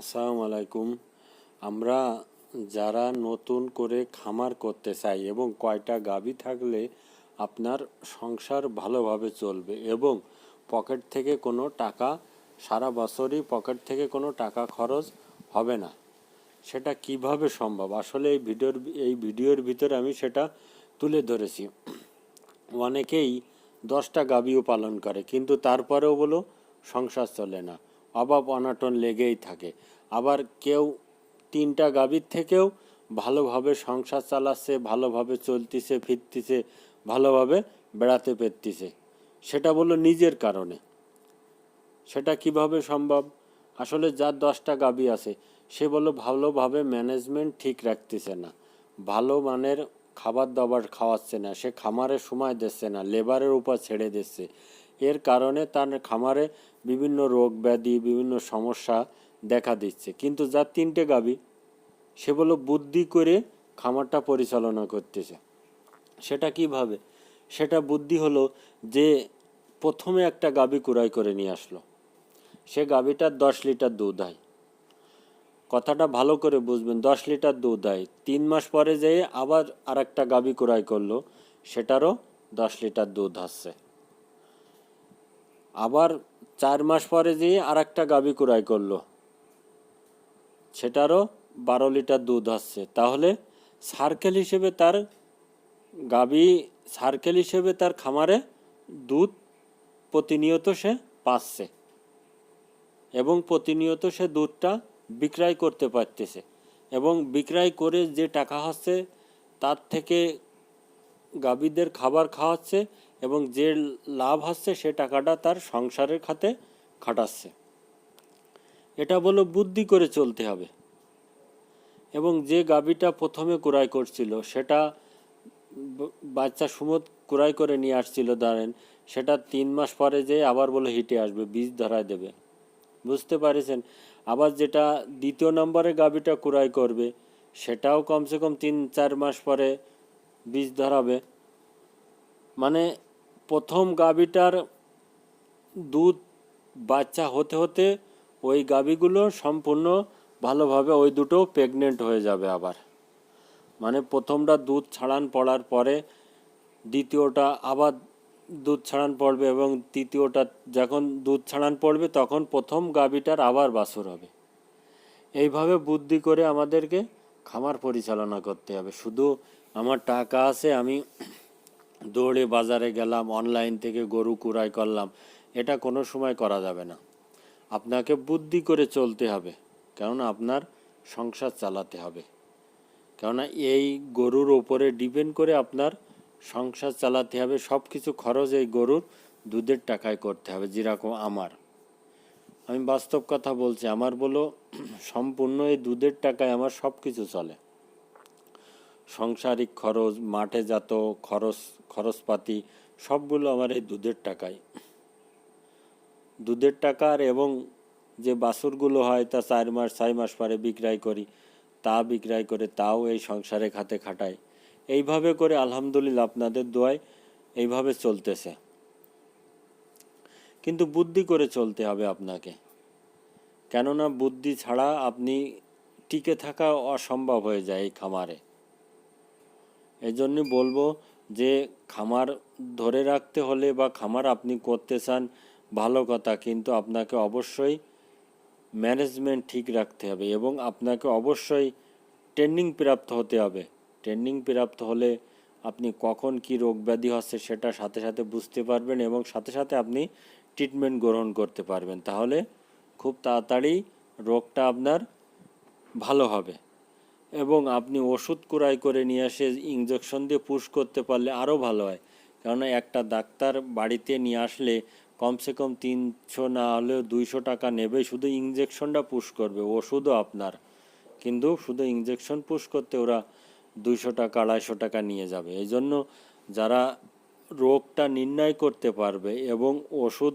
আসসালামু আলাইকুম। আমরা যারা নতুন করে খামার করতে চাই এবং কয়টা গাভী থাকলে আপনার সংসার ভালোভাবে চলবে এবং পকেট থেকে কোনো টাকা, সারা বছরই পকেট থেকে কোনো টাকা খরচ হবে না, সেটা কীভাবে সম্ভব? আসলে এই ভিডিওর এই ভিডিওর ভিতরে আমি সেটা তুলে ধরেছি। অনেকেই দশটা গাভীও পালন করে, কিন্তু তারপরেও বলো সংসার চলে না। অভাব অনাটন লেগেই থাকে। আবার কেউ তিনটা গাভীর থেকেও ভালোভাবে সংসার চালাচ্ছে, ভালোভাবে চলতিছে, ফিরতিছে, ভালোভাবে বেড়াতে পেরতিছে। সেটা বলল নিজের কারণে। সেটা কীভাবে সম্ভব? আসলে যার দশটা গাবি আছে, সে বলল ভালোভাবে ম্যানেজমেন্ট ঠিক রাখতেছে না। ভালো মানের খাবার দাবার খাওয়াচ্ছে না, সে খামারের সময় দিচ্ছে না, লেবারের উপর ছেড়ে দিচ্ছে। এর কারণে তার খামারে বিভিন্ন রোগ ব্যাধি, বিভিন্ন সমস্যা দেখা দিচ্ছে। কিন্তু যার তিনটে গাবি সে বলল বুদ্ধি করে খামারটা পরিচালনা করতেছে। সেটা কীভাবে? সেটা বুদ্ধি হলো যে প্রথমে একটা গাবি কুড়াই করে নিয়ে আসলো। সে গাবিটার দশ লিটার দুধ হয় কথাটা ভালো করে বুঝবেন, দশ লিটার দুধ হয় তিন মাস পরে যেয়ে আবার আর একটা গাবি কুড়াই করল, সেটারও দশ লিটার দুধ আসছে। আবার চার মাস পরে যেয়ে আর একটা গাবি কুড়াই করল, সেটারও বারো লিটার দুধ আসছে। তাহলে সার্কেল হিসেবে তার গাবি, সার্কেল হিসেবে তার খামারে দুধ প্রতিনিয়ত সে পাচ্ছে এবং প্রতিনিয়ত সে দুধটা বিক্রয় করতে পারতেছে এবং বিক্রয় করে যে টাকা হচ্ছে তার থেকে গাভীদের খাবার খাওয়াচ্ছে এবং যে লাভ হচ্ছে সে টাকাটা তার সংসারের খাতে খাটাচ্ছে। এটা বলো বুদ্ধি করে চলতে হবে। এবং যে গাবিটা প্রথমে কুড়াই করছিল, সেটা বাচ্চা সুমত কুড়াই করে নিয়ে আসছিল, ধরেন, সেটা তিন মাস পরে যে আবার বলে হিটে আসবে, বীজ ধরায় দেবে। বুঝতে পারিছেন? আবার যেটা দ্বিতীয় নম্বরে গাবিটা কুড়াই করবে, সেটাও কমসে কম তিন চার মাস পরে বীজ ধরাবে। মানে প্রথম গাভীটার দুধ বাচ্চা হতে হতে ওই গাভীগুলো সম্পূর্ণ ভালোভাবে ওই দুটো প্রেগনেন্ট হয়ে যাবে আবার। মানে প্রথমটা দুধ ছাড়ান পড়ার পরে দ্বিতীয়টা আবার দুধ ছাড়ান পড়বে এবং তৃতীয়টা যখন দুধ ছাড়ান পড়বে তখন প্রথম গাভীটার আবার বাছুর হবে। এইভাবে বুদ্ধি করে আমাদেরকে খামার পরিচালনা করতে হবে। শুধু আমার টাকা আছে, আমি দৌড়ে বাজারে গেলাম অনলাইন থেকে গরু কুড়াই করলাম, এটা কোনো সময় করা যাবে না। আপনাকে বুদ্ধি করে চলতে হবে, কেননা আপনার সংসার চালাতে হবে। কেননা এই গরুর ওপরে ডিপেন্ড করে আপনার সংসার চালাতে হবে সব কিছু খরচ এই গরুর দুধের টাকায় করতে হবে, যেরকম আমার। আমি বাস্তব কথা বলছি, আমার বলো, সম্পূর্ণ এই দুধের টাকায় আমার সব কিছু চলে। সংসারিক খরচ, মাঠে যাত খরচ, খরচপাতি, সবগুলো আমার এই দুধের টাকায় দুধের টাকার এবং যে বাছুরগুলো হয় তা চার মাস, ছয় মাস পরে বিক্রয় করি, তা বিক্রয় করে তাও এই সংসারে খাতে খাটাই। এইভাবে করে আলহামদুলিল্লাহ আপনাদের দোয়ায় এইভাবে চলতেছে। কিন্তু বুদ্ধি করে চলতে হবে আপনাকে। কেননা বুদ্ধি ছাড়া আপনি টিকে থাকা অসম্ভব হয়ে যায় এই খামারে। এই জন্যই বলব যে খামার ধরে রাখতে হলে বা খামার আপনি করতে চান, ভালো কথা। কিন্তু আপনাকে অবশ্যই ম্যানেজমেন্ট ঠিক রাখতে হবে এবং আপনাকে অবশ্যই ট্রেনিং প্রাপ্ত হতে হবে। ট্রেনিং প্রাপ্ত হলে আপনি কখন কি রোগ ব্যাধি হচ্ছে সেটা সাথে সাথে বুঝতে পারবেন এবং সাথে সাথে আপনি ট্রিটমেন্ট গ্রহণ করতে পারবেন। তাহলে খুব তাড়াতাড়ি রোগটা আপনার ভালো হবে। এবং আপনি ওষুধ কুড়াই করে নিয়ে এসে ইঞ্জেকশন দিয়ে পুশ করতে পারলে আরও ভালো হয়। কেননা একটা ডাক্তার বাড়িতে নিয়ে আসলে কমসে কম তিনশো না হলেও দুইশো টাকা নেবে, শুধু ইঞ্জেকশনটা পুশ করবে, ওষুধও আপনার। কিন্তু শুধু ইঞ্জেকশন পুশ করতে ওরা দুইশো টাকা, আড়াইশো টাকা নিয়ে যাবে। এই জন্য যারা রোগটা নির্ণয় করতে পারবে এবং ওষুধ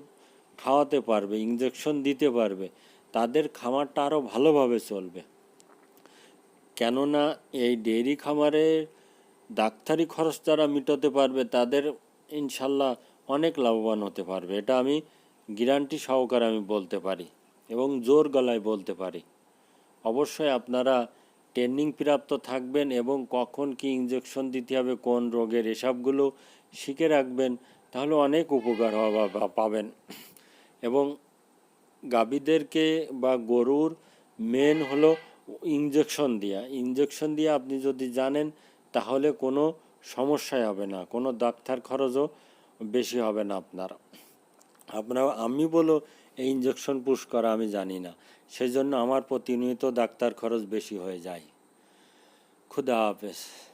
খাওয়াতে পারবে ইঞ্জেকশন দিতে পারবে, তাদের খামারটা আরও ভালোভাবে চলবে। কেননা এই ডেয়ারি খামারে ডাক্তারি খরচ যারা মিটাতে পারবে, তাদের ইনশাল্লাহ অনেক লাভবান হতে পারবে। এটা আমি গ্যারান্টি সহকারে আমি বলতে পারি এবং জোর গলায় বলতে পারি। অবশ্যই আপনারা ট্রেনিং প্রাপ্ত থাকবেন এবং কখন কি ইঞ্জেকশন দিতে হবে, কোন রোগের এসবগুলো শিখে রাখবেন, তাহলে অনেক উপকার হওয়া পাবেন। এবং গাভীদেরকে বা গরুর মেন হলো ইঞ্জেকশন দেওয়া ইঞ্জেকশন দিয়ে আপনি যদি জানেন, তাহলে কোনো সমস্যাই হবে না। কোনো ডাক্তার খরচও বেশি হবে না আপনার। আপনার, আমি বলো, এই ইঞ্জেকশন পুশ করা আমি জানি না। সেই জন্য আমার প্রতিনিয়ত ডাক্তার খরচ বেশি হয়ে যায়। খুদা হাফেজ।